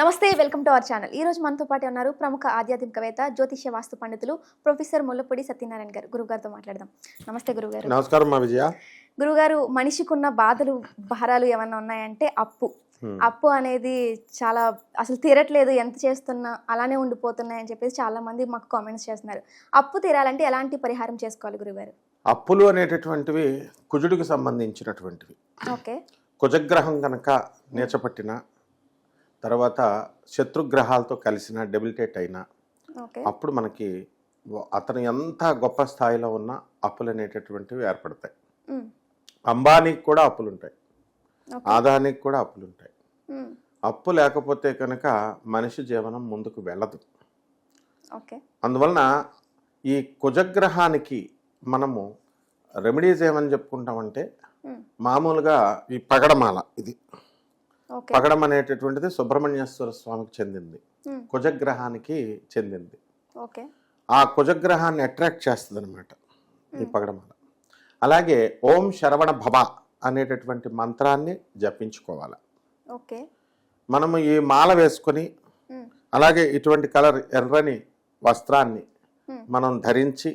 నమస్తే welcome to our channel. ఈ రోజు మనతో పాటు ఉన్నారు ప్రముఖ ఆధ్యాత్మికవేత్త జ్యోతిష్య వాస్తు పండితులు ప్రొఫెసర్ ముల్లపూడి సత్యనారాయణ గారు. గురుగారితో మాట్లాడదాం. నమస్తే గురుగారు నమస్కారం మా విజయ. గురుగారు మనిషికున్న బాధలు భారాలు ఏమన్నా ఉన్నాయంటే అప్పు. అప్పు అనేది చాలా అసలు తీరట్లేదు ఎంత చేస్తున్నా అలానే ఉండిపోతున్నాయి అని చెప్పేసి చాలా మంది మాకు కామెంట్స్ చేస్తున్నారు. అప్పు తీరాలంటే ఎలాంటి పరిహారం చేసుకోవాలి గురుగారు అప్పులు అనేటటువంటివి కుజుడికి సంబంధించినటువంటివి. ఓకే. కుజగ్రహం కనుక నేచపట్టిన తర్వాత శత్రుగ్రహాలతో కలిసిన డెబిలిటేట్ అయినా అప్పుడు మనకి అతను ఎంత గొప్ప స్థాయిలో ఉన్న అప్పులు అనేటటువంటివి ఏర్పడతాయి. అంబానీకి కూడా అప్పులు ఉంటాయి ఆదానికి కూడా అప్పులు ఉంటాయి అప్పు లేకపోతే కనుక మనిషి జీవనం ముందుకు వెళ్ళదు. అందువలన ఈ కుజగ్రహానికి మనము రెమెడీస్ ఏమని చెప్పుకుంటామంటే మామూలుగా ఈ పగడమాల ఇది. పగడం అనేటటువంటిది సుబ్రహ్మణ్యేశ్వర స్వామికి చెందింది. కుజగ్రహానికి చెందింది. ఓకే. ఆ కుజగ్రహాన్ని అట్రాక్ట్ చేస్తుంది అనమాట ఈ పగడమాల అలాగే ఓం శరవణ భవ అనేటటువంటి మంత్రాన్ని జపించుకోవాలి. ఓకే. మనము ఈ మాల వేసుకొని అలాగే ఇటువంటి కలర్ ఎర్రని వస్త్రాన్ని. మనం ధరించి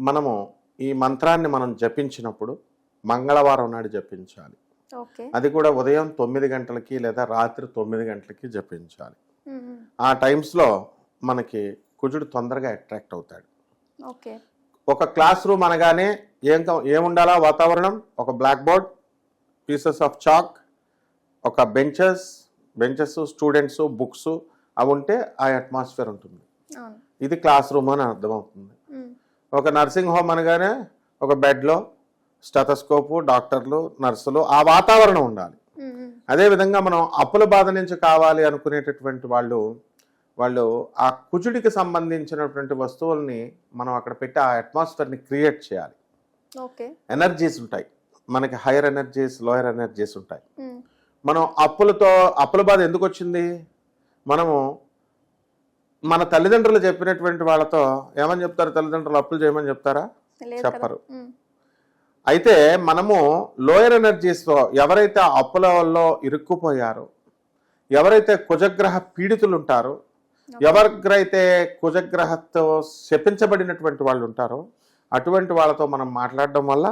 మనము ఈ మంత్రాన్ని మనం జపించినప్పుడు మంగళవారం నాడు జపించాలి. అది కూడా ఉదయం తొమ్మిది గంటలకి లేదా రాత్రి తొమ్మిది గంటలకి జపించాలి. ఆ టైమ్స్లో మనకి కుజుడు తొందరగా అట్రాక్ట్ అవుతాడు. ఓకే. ఒక క్లాస్ రూమ్ అనగానే ఏం ఏముండాలా వాతావరణం? ఒక black board pieces of chalk ఒక బెంచెస్ బెంచెస్ స్టూడెంట్స్ బుక్స్ అవి ఉంటే ఆ అట్మాస్ఫియర్ ఉంటుంది. ఇది క్లాస్ రూమ్ అని అర్థమవుతుంది. ఒక నర్సింగ్ హోమ్ అనగానే ఒక బెడ్లో స్టెథోస్కోపు డాక్టర్లు నర్సులు ఆ వాతావరణం ఉండాలి. అదేవిధంగా మనం అప్పుల బాధ నుంచి కావాలి అనుకునేటటువంటి వాళ్ళు వాళ్ళు ఆ కుజుడికి సంబంధించినటువంటి వస్తువుల్ని మనం అక్కడ పెట్టి ఆ అట్మాస్ఫియర్ని క్రియేట్ చేయాలి. ఎనర్జీస్ ఉంటాయి. మనకి హైయర్ ఎనర్జీస్ లోయర్ ఎనర్జీస్ ఉంటాయి. మనం అప్పులతో అప్పుల బాధ ఎందుకు వచ్చింది? మనము మన తల్లిదండ్రులు చెప్పినటువంటి వాళ్ళతో ఏమని చెప్తారు? తల్లిదండ్రులు అప్పులు చేయమని చెప్తారా? చెప్పరు. అయితే మనము లోయర్ ఎనర్జీస్తో ఎవరైతే ఆ అప్పులలో ఇరుక్కుపోయారో ఎవరైతే కుజగ్రహ పీడితులు ఉంటారో ఎవరికైతే కుజగ్రహతో శపించబడినటువంటి వాళ్ళు ఉంటారో అటువంటి వాళ్ళతో మనం మాట్లాడడం వల్ల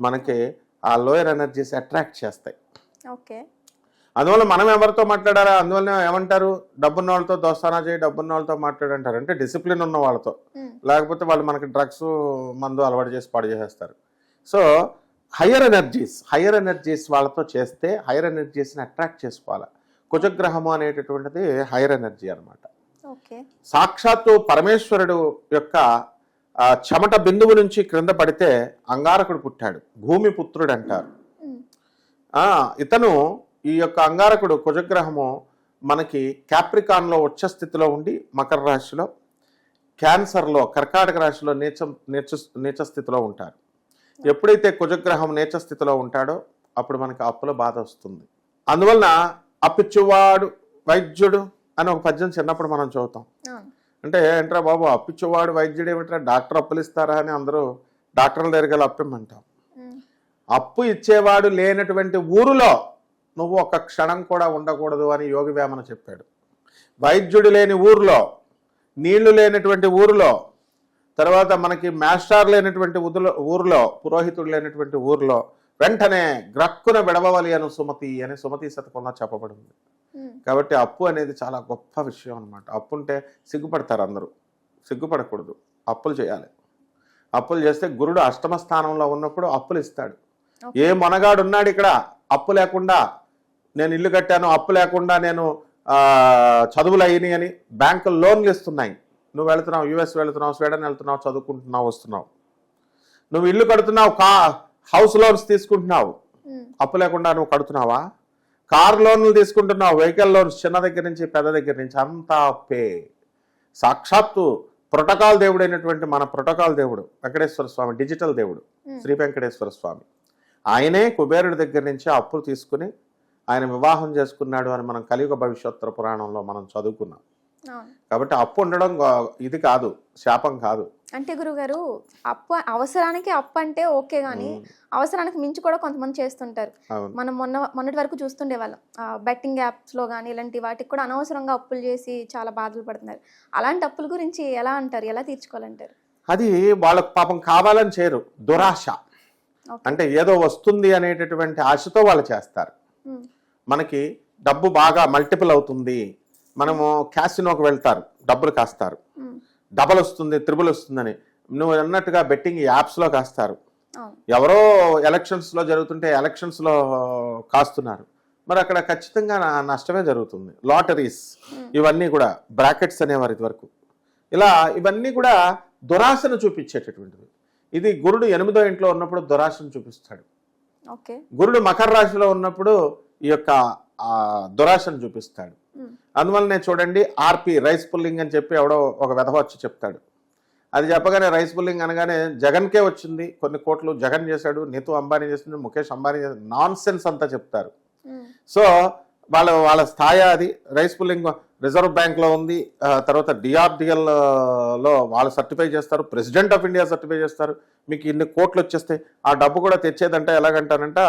మనకి ఆ లోయర్ ఎనర్జీస్ అట్రాక్ట్ చేస్తాయి. ఓకే అందువల్ల మనం ఎవరితో మాట్లాడారా అందువల్ల ఏమంటారు? డబ్బున్న వాళ్ళతో దోస్తానా చేయి డబ్బున్న వాళ్ళతో మాట్లాడంటారు. అంటే డిసిప్లిన్ ఉన్న వాళ్ళతో. ఉమ్, లేకపోతే వాళ్ళు మనకి డ్రగ్స్ మందు అలవాటు చేసి పాడు చేసేస్తారు. So higher energies higher energies వాళ్ళతో చేస్తే హయ్యర్ ఎనర్జీస్ని అట్రాక్ట్ చేసుకోవాలి. కుజగ్రహము అనేటటువంటిది హయ్యర్ ఎనర్జీ అన్నమాట. ఓకే. సాక్షాత్తు పరమేశ్వరుడు యొక్క చెమట బిందువు నుంచి క్రింద పడితే అంగారకుడు పుట్టాడు. భూమి పుత్రుడు అంటారు. ఇతను ఈ యొక్క అంగారకుడు కుజగ్రహము మనకి క్యాప్రికాన్లో ఉచ్చ స్థితిలో ఉండి మకర రాశిలో క్యాన్సర్లో కర్కాటక రాశిలో నీచ నీచ నీచ స్థితిలో ఉంటారు. ఎప్పుడైతే కుజగ్రహం నీచ స్థితిలో ఉంటాడో అప్పుడు మనకి అప్పుల బాధ వస్తుంది. అందువలన అప్పిచ్చువాడు వైద్యుడు అని ఒక పద్యం చిన్నప్పుడు మనం చదువుతాం. అంటే ఏంట్రా బాబు అప్పిచ్చువాడు వైద్యుడు ఏమిట్రా? డాక్టర్ అప్పులు ఇస్తారా అని అందరూ డాక్టర్ల దగ్గరికి వెళ్ళి అప్పిమ్మంటాం అప్పు ఇచ్చేవాడు లేనటువంటి ఊరిలో నువ్వు ఒక్క క్షణం కూడా ఉండకూడదు అని యోగి వేమన చెప్పాడు. వైద్యుడు లేని ఊరిలో నీళ్ళు లేనటువంటి ఊరిలో తర్వాత మనకి మాస్టర్ లేనటువంటి ఉదులో ఊరిలో పురోహితుడు లేనటువంటి ఊరిలో వెంటనే గ్రక్కున విడవలి అను సుమతి అని సుమతి శతకంలో చెప్పబడింది. కాబట్టి అప్పు అనేది చాలా గొప్ప విషయం అనమాట అప్పు ఉంటే సిగ్గుపడతారు అందరూ. సిగ్గుపడకూడదు. అప్పులు చేయాలి. అప్పులు చేస్తే గురుడు అష్టమ స్థానంలో ఉన్నప్పుడు అప్పులు ఇస్తాడు. ఏ మొనగాడు ఉన్నాడు ఇక్కడ అప్పు లేకుండా నేను ఇల్లు కట్టాను అప్పు లేకుండా నేను చదువులు అయినాయి అని బ్యాంకు లోన్లు ఇస్తున్నాయి. నువ్వు వెళ్తున్నావు యుఎస్ వెళ్తున్నావు స్వీడన్ వెళ్తున్నావు చదువుకుంటున్నావు వస్తున్నావు. నువ్వు ఇల్లు కడుతున్నావు కా హౌస్ లోన్స్ తీసుకుంటున్నావు. అప్పు లేకుండా నువ్వు కడుతున్నావా? కార్ లోన్లు తీసుకుంటున్నావు వెహికల్ లోన్స్ చిన్న దగ్గర నుంచి పెద్ద దగ్గర నుంచి అంతా అప్పే సాక్షాత్తు ప్రోటోకాల్ దేవుడైనటువంటి మన ప్రోటోకాల్ దేవుడు వెంకటేశ్వర స్వామి డిజిటల్ దేవుడు శ్రీ వెంకటేశ్వర స్వామి. ఆయనే కుబేరుడి దగ్గర నుంచి అప్పులు తీసుకుని ఆయన వివాహం చేసుకున్నాడు అని మనం కలియుగ భవిష్యోత్తర పురాణంలో మనం చదువుకున్నాం. కాబట్టి అప్పు ఉండడం ఇది కాదు శాపం కాదు. అంటే గురుగారు అప్పు అవసరానికి అప్పు అంటే ఓకే కానీ అవసరానికి మించి కూడా కొంతమంది చేస్తుంటారు. మనం మొన్న మొన్నటి వరకు చూస్తుండే వాళ్ళం. బెట్టింగ్ యాప్స్లో కానీ ఇలాంటి వాటికి కూడా అనవసరంగా అప్పులు చేసి చాలా బాధలు పడుతున్నారు. అలాంటి అప్పుల గురించి ఎలా అంటారు? ఎలా తీర్చుకోవాలంటారు? అది వాళ్ళకు పాపం కావాలని చేయరు. దురాశ. అంటే ఏదో వస్తుంది అనేటటువంటి ఆశతో వాళ్ళు చేస్తారు. మనకి డబ్బు బాగా మల్టిపుల్ అవుతుంది. మనము క్యాసినోకి వెళ్తారు డబ్బులు కాస్తారు. డబల్ వస్తుంది త్రిబుల్ వస్తుందని. నువ్వు అన్నట్టుగా బెట్టింగ్ యాప్స్లో కాస్తారు. ఎవరో ఎలక్షన్స్లో జరుగుతుంటే ఎలక్షన్స్లో కాస్తున్నారు. మరి అక్కడ ఖచ్చితంగా నా- నష్టమే జరుగుతుంది. లాటరీస్ ఇవన్నీ కూడా బ్రాకెట్స్ అనేవారు ఇదివరకు. ఇలా ఇవన్నీ కూడా దురాశను చూపించేటటువంటిది. ఇది గురుడు ఎనిమిదో ఇంట్లో ఉన్నప్పుడు దురాశను చూపిస్తాడు. గురుడు మకర రాశిలో ఉన్నప్పుడు ఈ యొక్క దురాశను చూపిస్తాడు. అందువల్లనే చూడండి ఆర్పి రైస్ పుల్లింగ్ అని చెప్పి ఎవడో ఒక వచ్చి చెప్తాడు. అది చెప్పగానే రైస్ పుల్లింగ్ అనగానే జగన్కే వచ్చింది కొన్ని కోట్లు జగన్ చేశాడు నీతు అంబానీ చేసింది ముఖేష్ అంబానీ చేసింది నాన్ సెన్స్ అంతా చెప్తారు. సో వాళ్ళ వాళ్ళ స్థాయి అది రైస్ పుల్లింగ్ రిజర్వ్ బ్యాంక్లో ఉంది. తర్వాత డిఆర్డిఎల్లో వాళ్ళు సర్టిఫై చేస్తారు. ప్రెసిడెంట్ ఆఫ్ ఇండియా సర్టిఫై చేస్తారు. మీకు ఇన్ని కోట్లు వచ్చేస్తాయి. ఆ డబ్బు కూడా తెచ్చేదంటే ఎలాగంటారంట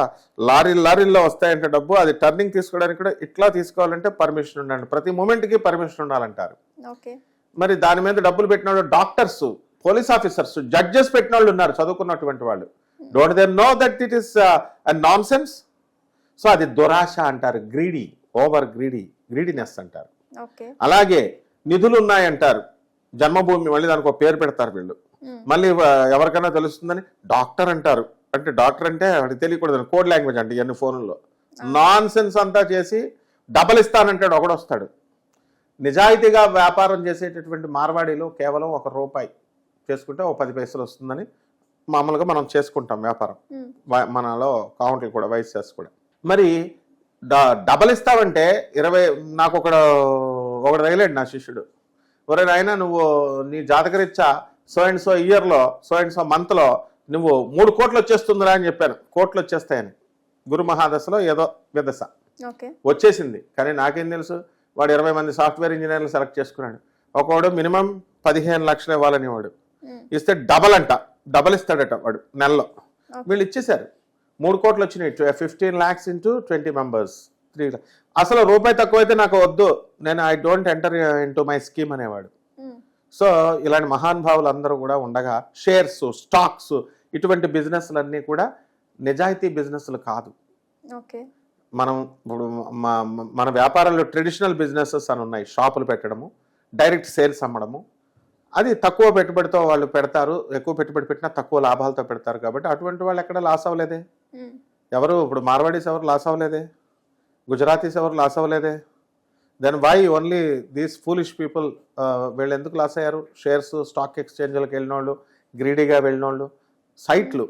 లారీ లారీల్లో వస్తాయంటే డబ్బు. అది టర్నింగ్ తీసుకోవడానికి కూడా ఇట్లా తీసుకోవాలంటే పర్మిషన్ ఉండండి. ప్రతి మూమెంట్కి పర్మిషన్ ఉండాలంటారు. ఓకే. మరి దాని మీద డబ్బులు పెట్టిన వాళ్ళు డాక్టర్స్ పోలీస్ ఆఫీసర్స్ జడ్జెస్ పెట్టిన వాళ్ళు ఉన్నారు చదువుకున్నటువంటి వాళ్ళు. Don't they know that it is nonsense so అది దురాశ అంటారు. గ్రీడీ ఓవర్ గ్రీడీ గ్రీడీనెస్ అంటారు. అలాగే నిధులు ఉన్నాయంటారు జన్మభూమి మళ్ళీ దానికి ఒక పేరు పెడతారు వీళ్ళు. మళ్ళీ ఎవరికైనా తెలుస్తుందని డాక్టర్ అంటారు. అంటే డాక్టర్ అంటే వాడికి తెలియకూడదు కోడ్ లాంగ్వేజ్ అంటే ఇవన్నీ ఫోన్లో నాన్ సెన్స్ అంతా చేసి డబల్ ఇస్తానంటాడు ఒకడొస్తాడు నిజాయితీగా వ్యాపారం చేసేటటువంటి మార్వాడీలో కేవలం ఒక రూపాయి చేసుకుంటే ఒక పది పైసలు వస్తుందని మామూలుగా మనం చేసుకుంటాం వ్యాపారం. మనలో కౌంట్లు కూడా వైస్ చేసి కూడా. మరి డబల్ ఇస్తావంటే ఇరవై నాకు ఒకడు ఒకడు తగిలాడు నా శిష్యుడు. ఒరే నాయన నువ్వు నీ జాతకరీత్యా సో అండ్ సో ఇయర్లో సో అండ్ సో మంత్లో నువ్వు మూడు కోట్లు వచ్చేస్తుందిరా అని చెప్పాను. కోట్లు వచ్చేస్తాయని. గురు మహాదశలో ఏదో విదశ. ఓకే. వచ్చేసింది. కానీ నాకేం తెలుసు? వాడు ఇరవై మంది సాఫ్ట్వేర్ ఇంజనీర్లు సెలెక్ట్ చేసుకున్నాడు. ఒకవాడు మినిమం పదిహేను లక్షలు ఇవ్వాలని వాడు. ఇస్తే డబల్ అంట. డబల్ ఇస్తాడట వాడు నెలలో. వీళ్ళు ఇచ్చేశారు. మూడు కోట్లు వచ్చినాయి. Fifteen lakhs into twenty members. Three అసలు రూపాయి తక్కువైతే నాకు వద్దు. నేను I don't enter into my scheme అనేవాడు. ఉమ్, సో ఇలాంటి మహానుభావులు అందరూ కూడా ఉండగా షేర్స్ స్టాక్స్ ఇటువంటి బిజినెస్లన్నీ కూడా నిజాయితీ బిజినెస్లు కాదు. ఓకే. మనం ఇప్పుడు మన వ్యాపారంలో ట్రెడిషనల్ బిజినెసెస్ అని ఉన్నాయి. షాపులు పెట్టడము డైరెక్ట్ సేల్స్ అమ్మడము. అది తక్కువ పెట్టుబడితో వాళ్ళు పెడతారు. ఎక్కువ పెట్టుబడి పెట్టినా తక్కువ లాభాలతో పెడతారు కాబట్టి అటువంటి వాళ్ళు ఎక్కడ లాస్ అవ్వలేదే. ఉమ్, ఎవరు ఇప్పుడు మార్వాడీస్ ఎవరు లాస్ అవ్వలేదే? గుజరాతీస్ ఎవరు loss అవ్వలేదే. Then why only these foolish people వీళ్ళు ఎందుకు లాస్ అయ్యారు? షేర్స్ స్టాక్ ఎక్స్చేంజ్లకు వెళ్ళిన వాళ్ళు గ్రీడీగా వెళ్ళిన వాళ్ళు సైట్లు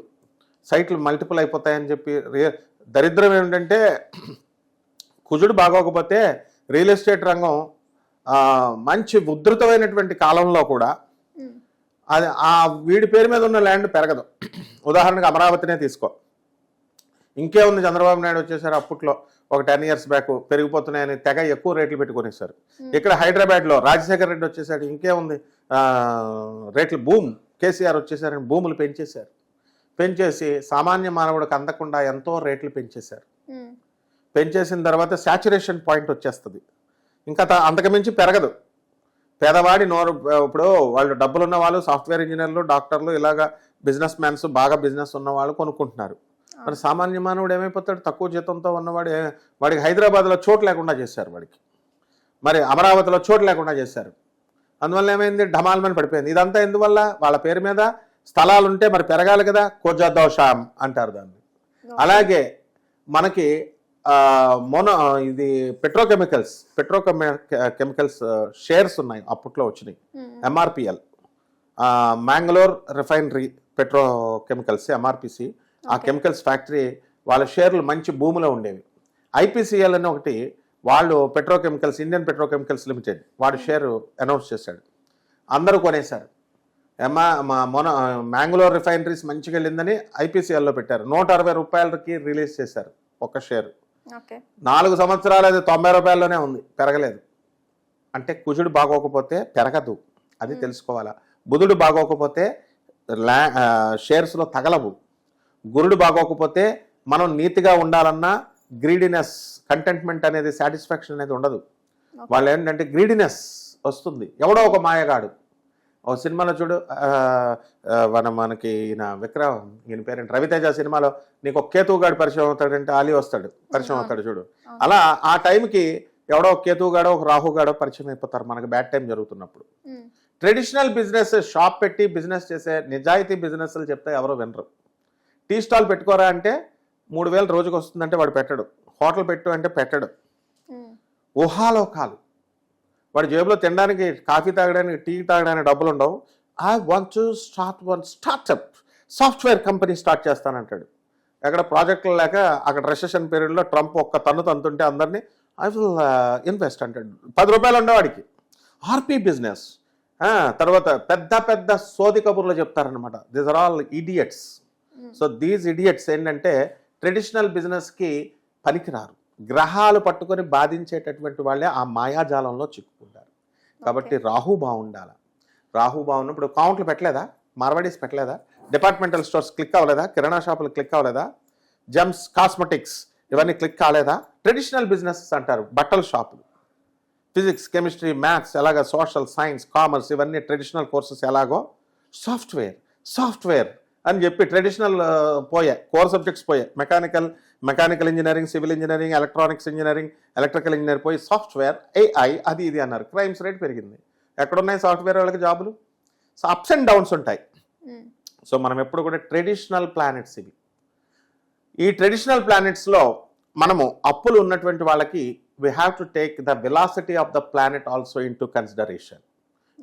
సైట్లు మల్టిపుల్ అయిపోతాయని చెప్పి దరిద్రం ఏంటంటే కుజుడు బాగోకపోతే రియల్ ఎస్టేట్ రంగం మంచి ఉధృతమైనటువంటి కాలంలో కూడా అది ఆ వీడి పేరు మీద ఉన్న ల్యాండ్ పెరగదు. ఉదాహరణకు అమరావతినే తీసుకో. ఇంకే ఉంది చంద్రబాబు నాయుడు వచ్చేసారు అప్పట్లో. ఒక టెన్ ఇయర్స్ బ్యాక్ పెరిగిపోతున్నాయని తెగ ఎక్కువ రేట్లు పెట్టుకునేసారు ఇక్కడ హైదరాబాద్లో రాజశేఖర్ రెడ్డి వచ్చేసాడు ఇంకే ఉంది. ఆ, రేట్లు భూమ్ కేసీఆర్ వచ్చేసారని భూములు పెంచేశారు. పెంచేసి సామాన్య మానవుడికి అందకుండా ఎంతో రేట్లు పెంచేశారు. పెంచేసిన తర్వాత శాచురేషన్ పాయింట్ వచ్చేస్తుంది. ఇంకా అంతకుమించి పెరగదు. పేదవాడి నోరు ఇప్పుడు వాళ్ళు డబ్బులు ఉన్న వాళ్ళు సాఫ్ట్వేర్ ఇంజనీర్లు డాక్టర్లు ఇలాగా బిజినెస్ మ్యాన్స్ బాగా బిజినెస్ ఉన్న వాళ్ళు కొనుక్కుంటున్నారు. మరి సామాన్య మానవుడు ఏమైపోతాడు? తక్కువ జీతంతో ఉన్నవాడు వాడికి హైదరాబాద్లో చోటు లేకుండా చేశారు వాడికి. మరి అమరావతిలో చోటు లేకుండా చేశారు. అందువల్ల ఏమైంది? ఢమాల్మని పడిపోయింది. ఇదంతా ఎందువల్ల? వాళ్ళ పేరు మీద స్థలాలు ఉంటే మరి పెరగాలి కదా? కోజా దోషాం అంటారు దాన్ని. అలాగే మనకి మొన ఇది పెట్రోకెమికల్స్ పెట్రోకెమి కెమికల్స్ షేర్స్ ఉన్నాయి అప్పట్లో వచ్చినాయి. MRPL Mangalore refinery petro chemicals MRPC ఆ. కెమికల్స్ ఫ్యాక్టరీ వాళ్ళ షేర్లు మంచి భూమిలో ఉండేవి. ఐపీసీఎల్ అని ఒకటి వాళ్ళు పెట్రోకెమికల్స్ ఇండియన్ పెట్రోకెమికల్స్ లిమిటెడ్ వాడి షేర్ అనౌన్స్ చేశాడు. అందరూ కొనేశారు. ఎమా మా మొన మ్యాంగ్లోర్ రిఫైనరీస్ మంచిగా వెళ్ళిందని ఐపీసీఎల్లో పెట్టారు. నూట అరవై రూపాయలకి రిలీజ్ చేశారు ఒక షేర్. నాలుగు సంవత్సరాలు అది తొంభై రూపాయల్లోనే ఉంది పెరగలేదు. అంటే కుజుడు బాగోకపోతే పెరగదు అది తెలుసుకోవాలా? బుధుడు బాగోకపోతే లా షేర్స్లో తగలవు. గురుడు బాగోకపోతే మనం నీతిగా ఉండాలన్నా గ్రీడినెస్ కంటెంట్మెంట్ అనేది సాటిస్ఫాక్షన్ అనేది ఉండదు. వాళ్ళు ఏంటంటే గ్రీడినెస్ వస్తుంది. ఎవడో ఒక మాయగాడు. ఓ సినిమాలో చూడు మన మనకి ఈయన విక్రమ్ ఈయన పేరేంటి? రవితేజ సినిమాలో నీకు ఒక కేతువుగాడు పరిచయం అవుతాడంటే ఆలి వస్తాడు. పరిచయం. అవుతాడు చూడు. అలా ఆ టైంకి ఎవడో ఒక కేతువుగాడో ఒక రాహుగాడో పరిచయం అయిపోతారు మనకి బ్యాడ్ టైం జరుగుతున్నప్పుడు. ట్రెడిషనల్ బిజినెస్ షాప్ పెట్టి బిజినెస్ చేసే నిజాయితీ బిజినెస్లు చెప్తే ఎవరో వినరు. టీ స్టాల్ పెట్టుకోరా అంటే మూడు వేలు రోజుకి వస్తుందంటే వాడు పెట్టడు. హోటల్ పెట్టు అంటే పెట్టడు. ఊహాలోకాలు. వాడి జేబులో తినడానికి కాఫీ తాగడానికి టీ తాగడానికి డబ్బులు ఉండవు. I want to start one startup software company start చేస్తానంటాడు. ఎక్కడ ప్రాజెక్టులు లేక అక్కడ రెసెషన్ పీరియడ్లో ట్రంప్ ఒక్క తన్ను తంతుంటే అందరినీ ఐ విల్ ఇన్వెస్ట్ అంటాడు. పది రూపాయలు ఉండేవాడికి ఆర్పీ బిజినెస్. తర్వాత పెద్ద పెద్ద సోది కబుర్లు చెప్తారనమాట these are all idiots so these idiots ఏంటంటే ట్రెడిషనల్ బిజినెస్కి పనికిరారు. గ్రహాలు పట్టుకొని బాధించేటటువంటి వాళ్ళే ఆ మాయాజాలంలో చిక్కుకుంటారు. కాబట్టి రాహు బాగుండాలి. రాహు బాగున్నప్పుడు కౌంట్లు పెట్టలేదా? మార్వాడీస్ పెట్టలేదా? డిపార్ట్మెంటల్ స్టోర్స్ క్లిక్ అవ్వలేదా? కిరాణా షాపులు క్లిక్ అవ్వలేదా? జమ్స్ కాస్మెటిక్స్ ఇవన్నీ క్లిక్ కాలేదా? ట్రెడిషనల్ బిజినెస్ అంటారు బట్టల షాపులు. ఫిజిక్స్ కెమిస్ట్రీ మ్యాథ్స్ ఎలాగ సోషల్ సైన్స్ కామర్స్ ఇవన్నీ ట్రెడిషనల్ కోర్సెస్ ఎలాగో? సాఫ్ట్వేర్ సాఫ్ట్వేర్ అని చెప్పి ట్రెడిషనల్ పోయే కోర్ సబ్జెక్ట్స్ పోయే mechanical mechanical engineering civil engineering electronics engineering electrical engineer పోయి సాఫ్ట్వేర్ ఏఐ అది ఇది అన్నారు. క్రైమ్స్ రేట్ పెరిగింది. ఎక్కడున్నాయి సాఫ్ట్వేర్ వాళ్ళకి జాబులు? సో అప్స్ అండ్ డౌన్స్ ఉంటాయి. సో మనం ఎప్పుడు కూడా ట్రెడిషనల్ ప్లానెట్స్ ఇవి. ఈ ట్రెడిషనల్ ప్లానెట్స్లో మనము అప్పులు ఉన్నటువంటి వాళ్ళకి we have to take the velocity of the planet also into consideration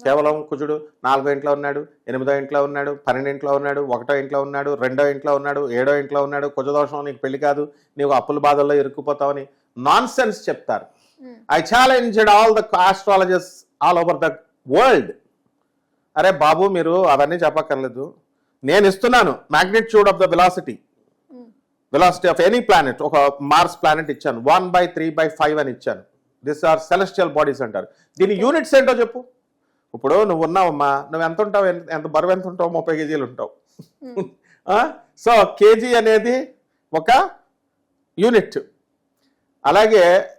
కేవలం కుజుడు నాలుగో ఇంట్లో ఉన్నాడు ఎనిమిదో ఇంట్లో ఉన్నాడు పన్నెండు ఇంట్లో ఉన్నాడు ఒకటో ఇంట్లో ఉన్నాడు రెండో ఇంట్లో ఉన్నాడు ఏడో ఇంట్లో ఉన్నాడు కుజదోషం నీకు పెళ్ళి కాదు నీకు అప్పుల బాధల్లో ఇరుక్కుపోతావని నాన్ సెన్స్ చెప్తారు I challenged all the astrologers all over the world అరే బాబు మీరు అవన్నీ చెప్పక్కర్లేదు. నేను ఇస్తున్నాను magnitude of the velocity velocity of any planet ఒక మార్స్ ప్లానెట్ ఇచ్చాను. One by three by five అని ఇచ్చాను. దిస్ ఆర్ సెలెస్టియల్ బాడీస్ అంటారు. దీని యూనిట్స్ ఏంటో చెప్పు. ఇప్పుడు నువ్వు ఉన్నావమ్మా నువ్వు ఎంత ఉంటావు ఎంత- ఎంత బరువు ఎంత ఉంటావు ముప్పై కేజీలు ఉంటావు. ఉమ్, సో కేజీ అనేది ఒక యూనిట్. అలాగే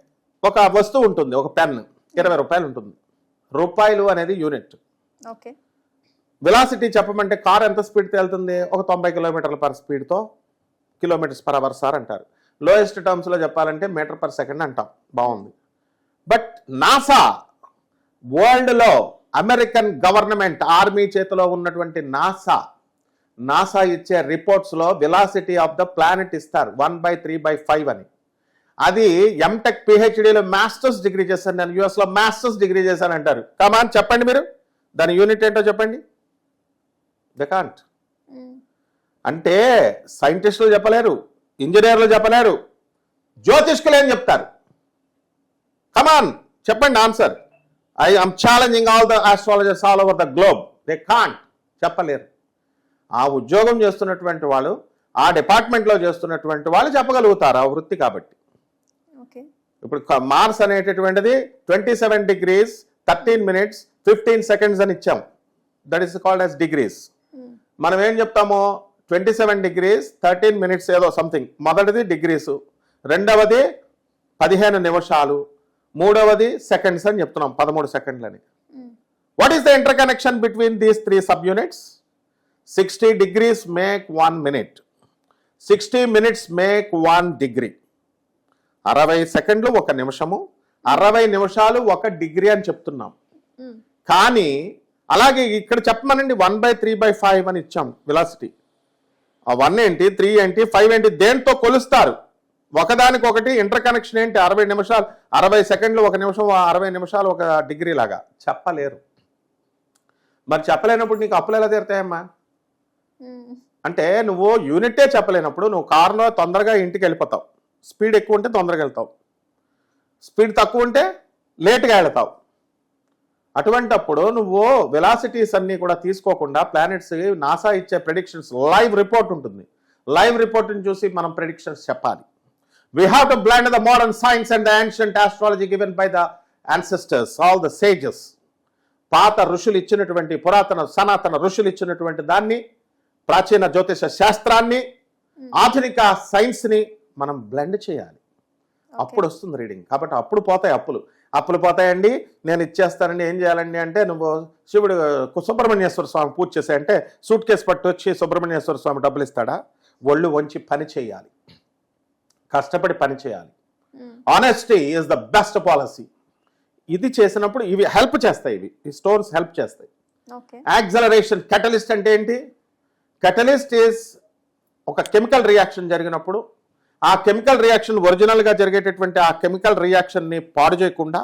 ఒక వస్తువు ఉంటుంది ఒక పెన్. ఇరవై రూపాయలు ఉంటుంది. రూపాయలు అనేది యూనిట్. ఓకే. వెలాసిటీ చెప్పమంటే కార్ ఎంత స్పీడ్తో వెళ్తుంది? ఒక తొంభై కిలోమీటర్ల పర్ స్పీడ్తో కిలోమీటర్స్ పర్ అవర్ సార్ అంటారు. లోయెస్ట్ టర్మ్స్లో చెప్పాలంటే మీటర్ పర్ సెకండ్ అంటాం. బాగుంది. బట్ నాసా వరల్డ్లో అమెరికన్ గవర్నమెంట్ ఆర్మీ చేతిలో ఉన్నటువంటి నాసా నాసా ఇచ్చే రిపోర్ట్స్లో వెలాసిటీ ఆఫ్ ద ప్లానెట్ ఇస్తారు one by three by five అని. అది ఎంటెక్ పిహెచ్డిలో మాస్టర్స్ డిగ్రీ చేశాను నేను యుఎస్లో మాస్టర్స్ డిగ్రీ చేశాను అంటారు. కమాన్ చెప్పండి మీరు. దాని యూనిట్ ఏంటో చెప్పండి. ద కాంట్ ఉమ్, అంటే సైంటిస్టులు చెప్పలేరు ఇంజనీర్లు చెప్పలేరు జ్యోతిష్కులు ఏం చెప్తారు? కమాన్ చెప్పండి answer I I'm challenging all the astrologers all over the globe they can't చెప్పలేరు. ఆ ఉద్యోగం చేస్తున్నటువంటి వాళ్ళు ఆ డిపార్ట్మెంట్లో చేస్తున్నటువంటి వాళ్ళు చెప్పగలుగుతారు ఆ వృత్తి కాబట్టి. ఓకే ఇప్పుడు మార్స్ అనేటటువంటిది twenty seven degrees thirteen minutes fifteen seconds అని ఇచ్చాం. That is called as degrees మనం ఏం చెప్తాము? Twenty seven degrees thirteen minutes ఏదో సంథింగ్ మొదటిది డిగ్రీస్ రెండవది పదిహేను నిమిషాలు. మూడవది సెకండ్స్ అని చెప్తున్నాం పదమూడు సెకండ్లని what is the interconnection between these three subunits sixty degrees make one minute sixty minutes make one degree అరవై సెకండ్లు ఒక నిమిషము అరవై నిమిషాలు ఒక డిగ్రీ అని చెప్తున్నాం. ఉమ్, కానీ అలాగే ఇక్కడ చెప్పమనండి one by three by five అని ఇచ్చాం వెలాసిటీ ఆ వన్ ఏంటి త్రీ ఏంటి ఫైవ్ ఏంటి దేంతో కొలుస్తారు? ఒకదానికొకటి ఇంటర్ కనెక్షన్ ఏంటి? అరవై నిమిషాలు అరవై సెకండ్లు ఒక నిమిషం అరవై నిమిషాలు ఒక డిగ్రీ లాగా. చెప్పలేరు. మరి చెప్పలేనప్పుడు నీకు అప్పులు ఎలా తీరుతాయమ్మా? అంటే నువ్వు యూనిటే చెప్పలేనప్పుడు నువ్వు కారులో తొందరగా ఇంటికి వెళ్ళిపోతావు. స్పీడ్ ఎక్కువ ఉంటే తొందరగా వెళ్తావు. స్పీడ్ తక్కువ ఉంటే లేట్గా వెళ్తావు. అటువంటప్పుడు నువ్వు వెలాసిటీస్ అన్ని కూడా తీసుకోకుండా ప్లానెట్స్ నాసా ఇచ్చే ప్రెడిక్షన్స్ లైవ్ రిపోర్ట్ ఉంటుంది. లైవ్ రిపోర్ట్ని చూసి మనం ప్రెడిక్షన్స్ చెప్పాలి. We have to blend the modern science and the ancient astrology given by the ancestors, all the sages, పాత ఋషులు ఇచ్చినటువంటి పురాతన సనాతన ఋషులు ఇచ్చినటువంటి దాన్ని ప్రాచీన జ్యోతిష శాస్త్రాన్ని ఆధునిక సైన్స్ని మనం బ్లెండ్ చేయాలి. అప్పుడు వస్తుంది రీడింగ్ కాబట్టి అప్పుడు పోతాయి అప్పులు. అప్పులు పోతాయండి నేను ఇచ్చేస్తానండి ఏం చేయాలండి అంటే నువ్వు శివుడు సుబ్రహ్మణ్యేశ్వర స్వామి పూజ చేసాయంటే సూట్ కేసు పట్టు వచ్చి సుబ్రహ్మణ్యేశ్వర స్వామి డబ్బులు ఇస్తాడా? ఒళ్ళు వంచి పని చేయాలి. కష్టపడి పని చేయాలి. Honesty is the best policy ఇది చేసినప్పుడు ఇవి హెల్ప్ చేస్తాయి ఇవి. ఈ స్టోన్స్ హెల్ప్ చేస్తాయి. యాక్సలరేషన్ కెటలిస్ట్ అంటే ఏంటి? కెటలిస్ట్ ఈస్ ఒక కెమికల్ రియాక్షన్ జరిగినప్పుడు ఆ కెమికల్ రియాక్షన్ ఒరిజినల్గా జరిగేటటువంటి ఆ కెమికల్ రియాక్షన్ని పాడు చేయకుండా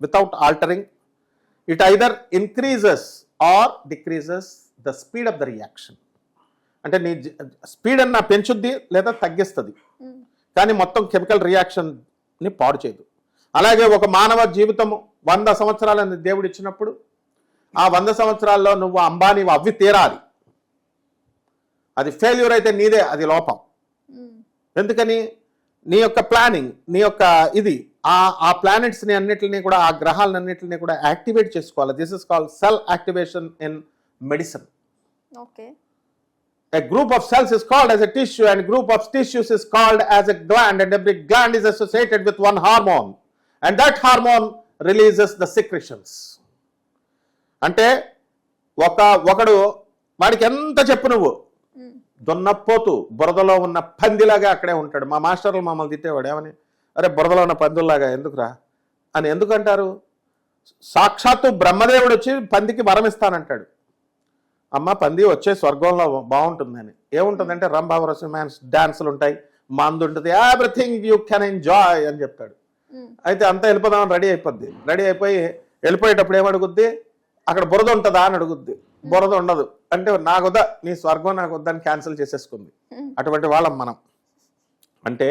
without altering it either increases or decreases the speed of the reaction అంటే నీ స్పీడ్ అన్న పెంచుద్ది లేదా తగ్గిస్తుంది. కానీ మొత్తం కెమికల్ రియాక్షన్ని పాడు చేయదు. అలాగే ఒక మానవ జీవితం వంద సంవత్సరాలని దేవుడు ఇచ్చినప్పుడు ఆ వంద సంవత్సరాల్లో నువ్వు అంబానీ అవ్వి తీరాలి. అది ఫెయిల్యూర్ అయితే నీదే అది లోపం. ఎందుకని? నీ యొక్క ప్లానింగ్ నీ యొక్క ఇది ఆ ఆ ప్లానెట్స్ని అన్నిటిని కూడా ఆ గ్రహాలన్నింటినీ కూడా యాక్టివేట్ చేసుకోవాలి. This is called cell activation in medicine okay. A group of cells is called as a tissue and group of tissues is called as a gland and every gland is associated with one hormone and that hormone releases the secretions అంటే ఒక ఒకడు వాడికి ఎంత చెప్పు నువ్వు దున్నపోతు బురదలో ఉన్న పందిలాగా అక్కడే ఉంటాడు మా మాస్టర్లు మమ్మల్ని తిట్టేవాడు ఏమని అరే బురదలో ఉన్న పందుల్లాగా ఎందుకురా అని ఎందుకంటారు సాక్షాత్తు బ్రహ్మదేవుడు వచ్చి పందికి వరం ఇస్తానంటాడు అమ్మ పంది వచ్చే స్వర్గంలో బాగుంటుందని. ఏముంటుందంటే రంభావరస మ్యాన్స్ డాన్సులు ఉంటాయి మందు ఉంటుంది ఎవ్రీథింగ్ యూ కెన్ ఎంజాయ్ అని చెప్తాడు. అయితే అంతా వెళ్ళిపోదామని రెడీ అయిపోద్ది. రెడీ అయిపోయి వెళ్ళిపోయేటప్పుడు ఏమడుగుద్ది? అక్కడ బురద ఉంటుందా అని అడుగుద్ది. బురద ఉండదు. అంటే నాకొద్దా నీ స్వర్గం నాకు వద్దని క్యాన్సిల్ చేసేసుకుంది. అటువంటి వాళ్ళం మనం. అంటే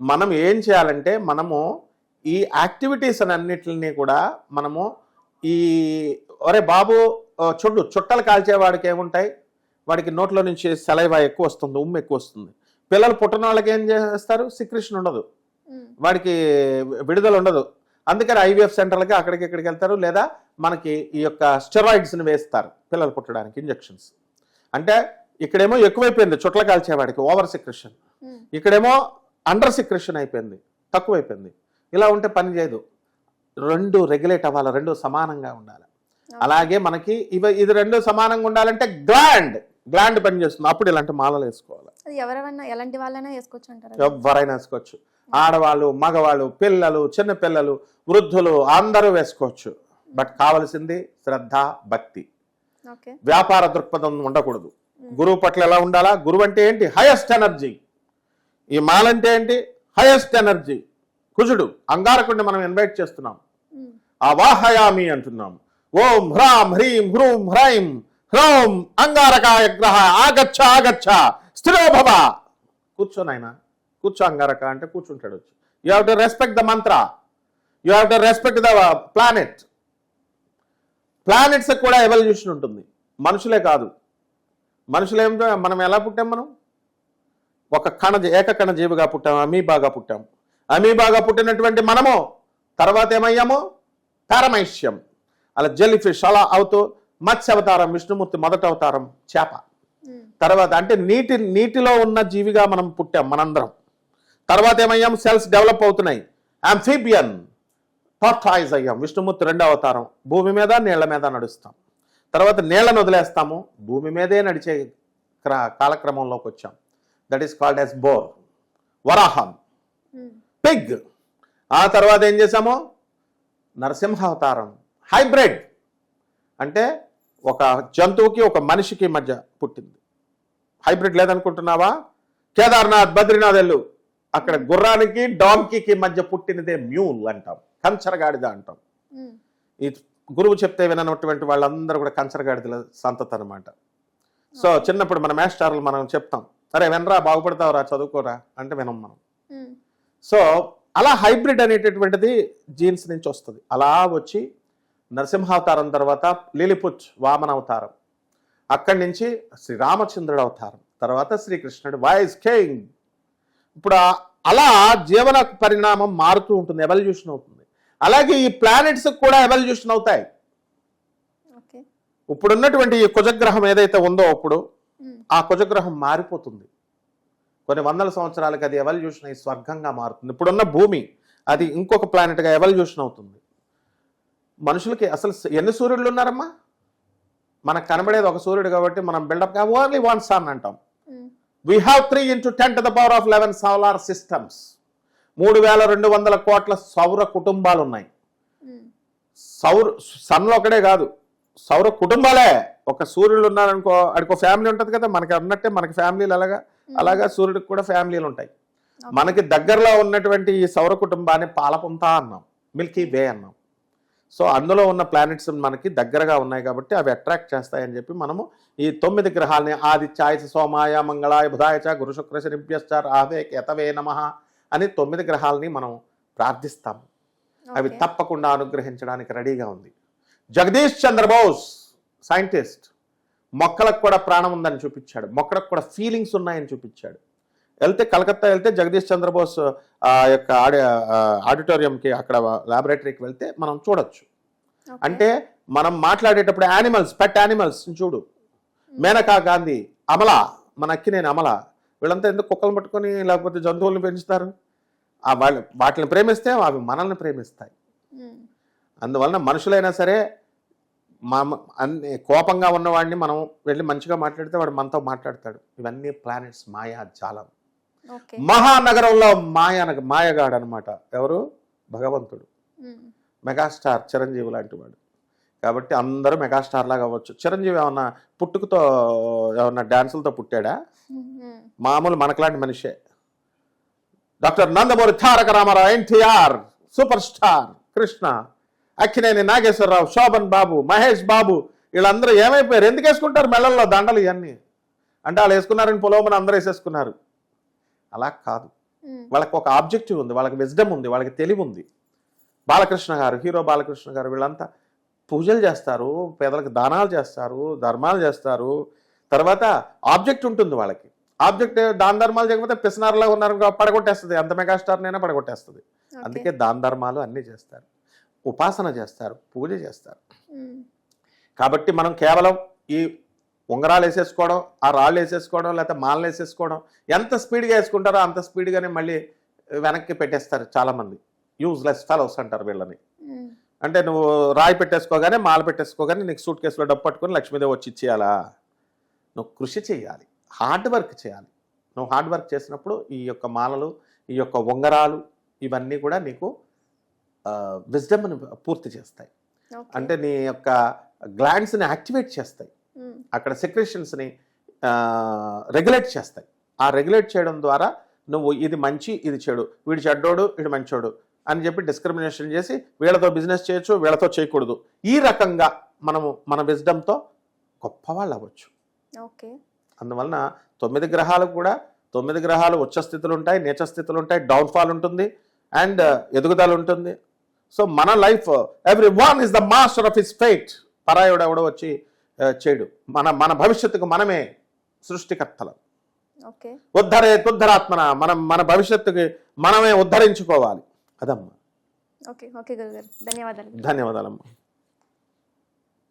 మనం ఏం చేయాలంటే మనము ఈ యాక్టివిటీస్ అన్నిటిని కూడా మనము ఈ ఒరే బాబు ఆ, చూడు చుట్టలు కాల్చేవాడికి ఏముంటాయి? వాడికి నోట్లో నుంచి సెలైవా ఎక్కువ వస్తుంది ఉమ్ము ఎక్కువ వస్తుంది. పిల్లలు పుట్టిన వాళ్ళకి ఏం చేస్తారు? సిక్రిషన్ ఉండదు. వాడికి విడుదల ఉండదు. అందుకని ఐవీఎఫ్ సెంటర్లకి అక్కడికి ఇక్కడికి వెళ్తారు. లేదా మనకి ఈ యొక్క స్టెరాయిడ్స్ని వేస్తారు పిల్లలు పుట్టడానికి ఇంజెక్షన్స్. అంటే ఇక్కడేమో ఎక్కువైపోయింది చుట్ల కాల్చేవాడికి ఓవర్ సిక్రెషన్ ఇక్కడేమో అండర్ సిక్రెషన్ అయిపోయింది తక్కువైపోయింది. ఇలా ఉంటే పని చేయదు. రెండు రెగ్యులేట్ అవ్వాలి రెండు సమానంగా ఉండాలి. అలాగే మనకి ఇవి ఇది రెండు సమానంగా ఉండాలంటే గ్లాండ్ గ్లాండ్ పని చేస్తుంది. అప్పుడు ఇలాంటి మాలలు వేసుకోవాలి. ఎవరైనా ఎలాంటి వాళ్ళైనా వేసుకోవచ్చు అంటారు? ఎవరైనా వేసుకోవచ్చు. ఆడవాళ్ళు మగవాళ్ళు పిల్లలు చిన్న పిల్లలు వృద్ధులు అందరూ వేసుకోవచ్చు. బట్ కావలసింది శ్రద్ధ భక్తి. వ్యాపార దృక్పథం ఉండకూడదు. గురువు పట్ల ఎలా ఉండాలా? గురువు అంటే ఏంటి? హైయెస్ట్ ఎనర్జీ ఈ మాల అంటే ఏంటి? హైయెస్ట్ ఎనర్జీ కుజుడు అంగారకుడిని మనం ఇన్వైట్ చేస్తున్నాం. అవాహయామి అంటున్నాం. ఓం హ్రాం హ్రీం హ్రూం హ్రైం హ్రౌం అంగారకాయ గ్రహ ఆగచ్చ ఆగచ్చ స్థిరో భవ. కూర్చో కూర్చో అంగారక అంటే కూర్చుంటాడు వచ్చి. You have to respect the mantra you have to respect the planet planets కూడా ఎవల్యూషన్ ఉంటుంది. మనుషులే కాదు. మనుషులు ఏమిటో మనం ఎలా పుట్టాం మనం? ఒక కణ ఏకకణ జీవిగా పుట్టాం అమీబాగా పుట్టాం. అమీబాగా పుట్టినటువంటి మనము తర్వాత ఏమయ్యాము? పారమైష్యం అలా జెల్లీ ఫిష్ అలా అవుతూ మత్స్య అవతారం విష్ణుమూర్తి మొదటి అవతారం చేప. తర్వాత అంటే నీటి నీటిలో ఉన్న జీవిగా మనం పుట్టాం మనందరం. తర్వాత ఏమయ్యాం? సెల్స్ డెవలప్ అవుతున్నాయి. ఆంఫీబియన్ టార్టాయిజ్ అయ్యాం. విష్ణుమూర్తి రెండో అవతారం. భూమి మీద నీళ్ళ మీద నడుస్తాం. తర్వాత నీళ్ళను వదిలేస్తాము. భూమి మీదే నడిచే క్ర- కాలక్రమంలోకి వచ్చాం. That is called as boar వరాహం. Pig ఆ తర్వాత ఏం చేసాము నరసింహ అవతారం హైబ్రిడ్ అంటే ఒక జంతువుకి ఒక మనిషికి మధ్య పుట్టింది. హైబ్రిడ్ లేదనుకుంటున్నావా? కేదార్నాథ్ బద్రీనాథ్ వెళ్ళు. అక్కడ గుర్రానికి డాంకీకి మధ్య పుట్టినదే మ్యూల్ అంటాం. కంచరగాడిద అంటాం. ఈ గురువు చెప్తే విననటువంటి వాళ్ళందరూ కూడా కంచరగాడిదల సంతత అనమాట సో చిన్నప్పుడు మన మేస్టార్లు మనం చెప్తాం సరే వినరా బాగుపడతావురా చదువుకోరా అంటే వినం మనం. సో అలా హైబ్రిడ్ అనేటటువంటిది జీన్స్ నుంచి వస్తుంది. అలా వచ్చి నరసింహావతారం తర్వాత లిలిపుచ్ వామన అవతారం. అక్కడి నుంచి శ్రీరామచంద్రుడు అవతారం. తర్వాత శ్రీకృష్ణుడు వాయిస్ కింగ్ ఇప్పుడు అలా జీవన పరిణామం మారుతూ ఉంటుంది ఎవల్యూషన్ అవుతుంది. అలాగే ఈ ప్లానెట్స్ కూడా ఎవల్యూషన్ అవుతాయి. ఓకే. ఇప్పుడున్నటువంటి ఈ కుజగ్రహం ఏదైతే ఉందో ఇప్పుడు ఆ కుజగ్రహం మారిపోతుంది. కొన్ని వందల సంవత్సరాలకి అది ఎవల్యూషన్ అయ్యి స్వర్గంగా మారుతుంది. ఇప్పుడున్న భూమి అది ఇంకొక ప్లానెట్గా ఎవల్యూషన్ అవుతుంది. మనుషులకి అసలు ఎన్ని సూర్యుడు ఉన్నారమ్మా? మనకు కనబడేది ఒక సూర్యుడు కాబట్టి మనం బిల్డప్ ఓన్లీ వన్ సన్ అంటాం. We have three into ten to the power of eleven solar systems మూడు వేల రెండు వందల కోట్ల సౌర కుటుంబాలు ఉన్నాయి. సౌర సన్లో ఒకడే కాదు సౌర కుటుంబాలే. ఒక సూర్యుడు ఉన్నారనుకో అడికో ఫ్యామిలీ ఉంటుంది కదా మనకి అన్నట్టే మనకి ఫ్యామిలీలు అలాగా అలాగా సూర్యుడికి కూడా ఫ్యామిలీలు ఉంటాయి. మనకి దగ్గరలో ఉన్నటువంటి ఈ సౌర కుటుంబాన్ని పాలపుంత అన్నాం మిల్కీ వే అన్నాం. సో అందులో ఉన్న ప్లానెట్స్ మనకి దగ్గరగా ఉన్నాయి కాబట్టి అవి అట్రాక్ట్ చేస్తాయని చెప్పి మనము ఈ తొమ్మిది గ్రహాలని ఆదిత్యాయ చ సోమాయ మంగళాయ బుధాయ చ గురు శుక్ర శనిభ్యశ్చ రాహవే కేతవే నమ అని తొమ్మిది గ్రహాలని మనం ప్రార్థిస్తాం అవి తప్పకుండా అనుగ్రహించడానికి రెడీగా ఉంది. జగదీష్ చంద్రబోస్ సైంటిస్ట్ మొక్కలకు కూడా ప్రాణం ఉందని చూపించాడు. మొక్కలకు కూడా ఫీలింగ్స్ ఉన్నాయని చూపించాడు. వెళ్తే కలకత్తా వెళ్తే జగదీష్ చంద్రబోస్ ఆ యొక్క ఆడి ఆడిటోరియంకి అక్కడ ల్యాబొరేటరీకి వెళ్తే మనం చూడొచ్చు. అంటే మనం మాట్లాడేటప్పుడు యానిమల్స్ పెట్ యానిమల్స్ చూడు. మేనకా గాంధీ అమల మన అక్కినేని అమల. వీళ్ళంతా ఎందుకు కుక్కలు పట్టుకొని లేకపోతే జంతువుల్ని పెంచుతారు? ఆ వాళ్ళు వాటిని ప్రేమిస్తే అవి మనల్ని ప్రేమిస్తాయి. అందువలన మనుషులైనా సరే మా అన్ని కోపంగా ఉన్నవాడిని మనం వెళ్ళి మంచిగా మాట్లాడితే వాడు మనతో మాట్లాడతాడు. ఇవన్నీ ప్లానెట్స్ మాయా జాలం. మహానగరంలో మాయానగ మాయగాడు అనమాట ఎవరు? భగవంతుడు. మెగాస్టార్ చిరంజీవి లాంటి వాడు. కాబట్టి అందరూ మెగాస్టార్ లాగా అవ్వచ్చు. చిరంజీవి ఏమన్నా పుట్టుకతో ఏమన్నా డాన్సులతో పుట్టాడా? మామూలు మనకులాంటి మనిషే. Doctor Nandamuri Taraka Ramarao NTR superstar Krishna Akkineni Nageswararao Sobhan Babu Mahesh Babu వీళ్ళందరూ ఏమైపోయారు? ఎందుకు వేసుకుంటారు మెళ్ళల్లో దండలు ఇవన్నీ? అంటే వాళ్ళు వేసుకున్నారని పొలవమని అందరూ వేసేసుకున్నారు. అలా కాదు. వాళ్ళకి ఒక ఆబ్జెక్టివ్ ఉంది వాళ్ళకి విజ్డమ్ ఉంది వాళ్ళకి తెలివి ఉంది. బాలకృష్ణ గారు హీరో బాలకృష్ణ గారు వీళ్ళంతా పూజలు చేస్తారు పేదలకు దానాలు చేస్తారు ధర్మాలు చేస్తారు. తర్వాత ఆబ్జెక్ట్ ఉంటుంది వాళ్ళకి. ఆబ్జెక్ట్ దాన ధర్మాలు చేయకపోతే పిసనారులా ఉన్నారు పడగొట్టేస్తుంది. అంత మెగాస్టార్నైనా పడగొట్టేస్తుంది. అందుకే దాన ధర్మాలు అన్నీ చేస్తారు. ఉపాసన చేస్తారు పూజ చేస్తారు. కాబట్టి మనం కేవలం ఈ ఉంగరాలు వేసేసుకోవడం ఆ రాళ్ళు వేసేసుకోవడం లేకపోతే మాలలు వేసేసుకోవడం ఎంత స్పీడ్గా వేసుకుంటారో అంత స్పీడ్గానే మళ్ళీ వెనక్కి పెట్టేస్తారు చాలామంది. యూజ్లెస్ ఫెలోస్ అంటారు వీళ్ళని. అంటే నువ్వు రాయి పెట్టేసుకోగానే మాల పెట్టేసుకోగానే నీకు సూట్ కేసులో డబ్బు పట్టుకొని లక్ష్మీదేవి వచ్చి ఇచ్చేయాలా? నువ్వు కృషి చేయాలి. హార్డ్ వర్క్ చేయాలి. నువ్వు హార్డ్ వర్క్ చేసినప్పుడు ఈ యొక్క మాలలు ఈ యొక్క ఉంగరాలు ఇవన్నీ కూడా నీకు విజ్డమ్ని పూర్తి చేస్తాయి. అంటే నీ యొక్క గ్లాండ్స్ని యాక్టివేట్ చేస్తాయి. అక్కడ సెక్రెషన్స్ని రెగ్యులేట్ చేస్తాయి. ఆ రెగ్యులేట్ చేయడం ద్వారా నువ్వు ఇది మంచి ఇది చెడు వీడు చెడ్డోడు వీడు మంచోడు అని చెప్పి డిస్క్రిమినేషన్ చేసి వీళ్ళతో బిజినెస్ చేయొచ్చు వీళ్ళతో చేయకూడదు. ఈ రకంగా మనము మన విజ్డమ్తో గొప్పవాళ్ళు అవ్వచ్చు. ఓకే. అందువలన తొమ్మిది గ్రహాలు కూడా తొమ్మిది గ్రహాలు ఉచ్చ స్థితులు ఉంటాయి నీచ స్థితులు ఉంటాయి డౌన్ఫాల్ ఉంటుంది అండ్ ఎదుగుదల ఉంటుంది. సో మన life everyone is the master of his fate పరాయుడు ఎవడో వచ్చి చేయడు మన మన భవిష్యత్తుకు మనమే సృష్టికర్తలం. ఉద్ధరే ఉద్ధరాత్మన మనం మన భవిష్యత్తుకి మనమే ఉద్ధరించుకోవాలి. అదమ్మా ఓకే ఓకే గురుగారు. ధన్యవాదాలు. ధన్యవాదాలమ్మా.